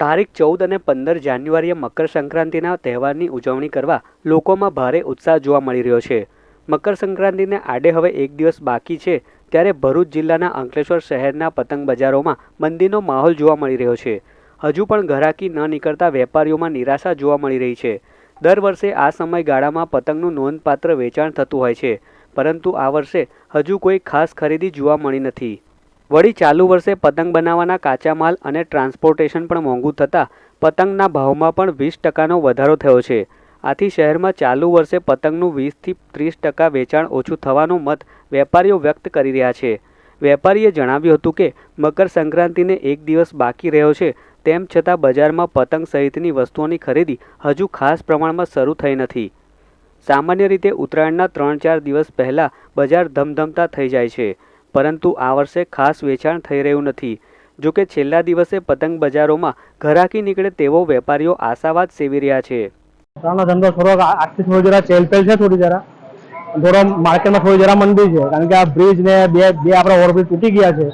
તારીખ ચૌદ અને પંદર જાન્યુઆરીએ મકર સંક્રાંતિના તહેવારની ઉજવણી કરવા લોકોમાં ભારે ઉત્સાહ જોવા મળી રહ્યો છે. મકર સંક્રાંતિને આડે હવે એક દિવસ બાકી છે ત્યારે ભરૂચ જિલ્લાના અંકલેશ્વર શહેરના પતંગ બજારોમાં મંદીનો માહોલ જોવા મળી રહ્યો છે. હજુ પણ ઘરાકી ન નીકળતા વેપારીઓમાં નિરાશા જોવા મળી રહી છે. દર વર્ષે આ સમયગાળામાં પતંગનું નોંધપાત્ર વેચાણ થતું હોય છે, પરંતુ આ વર્ષે હજુ કોઈ ખાસ ખરીદી જોવા મળી નથી. વળી ચાલુ વર્ષે પતંગ બનાવવાના કાચા માલ અને ટ્રાન્સપોર્ટેશન પણ મોંઘું થતાં પતંગના ભાવમાં પણ વીસ ટકાનો વધારો થયો છે. આથી શહેરમાં ચાલુ વર્ષે પતંગનું વીસથી ત્રીસ ટકા વેચાણ ઓછું થવાનો મત વેપારીઓ વ્યક્ત કરી રહ્યા છે. વેપારીએ જણાવ્યું હતું કે, મકર સંક્રાંતિને એક દિવસ બાકી રહ્યો છે, તેમ છતાં બજારમાં પતંગ સહિતની વસ્તુઓની ખરીદી હજુ ખાસ પ્રમાણમાં શરૂ થઈ નથી. સામાન્ય રીતે ઉત્તરાયણના ત્રણ ચાર દિવસ પહેલાં બજાર ધમધમતા થઈ જાય છે. પરંતુ આ વર્ષે ખાસ વેચાણ થઈ રહ્યું નથી. જો કે છેલ્લા દિવસે પતંગ બજારોમાં ઘરાકી નીકળે તેવો વેપારીઓ આશાવાદ સેવી રહ્યા છે. થોડો માર્કેટમાં થોડી જરા મંદી છે. કારણ કે આ બ્રિજ ને બે બે આપણા ઓવરબ્રિજ તૂટી ગયા છે.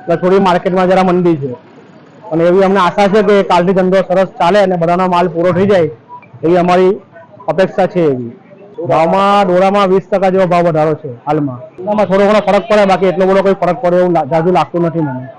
એટલે થોડી માર્કેટમાં જરા મંદી છે. અને એવી અમને આશા છે કે કાલથી ધંધો સરસ ચાલે અને બધાનો માલ પૂરો થઈ જાય. એવી અમારી અપેક્ષા છે એવી. ભાવમાં ડોરામાં વીસ ટકા જેવો ભાવ વધારો છે હાલમાં. થોડો ઘણો ફરક પડે, બાકી એટલો બધો કોઈ ફરક પડે એવું જાજુ લાગતું નથી મને.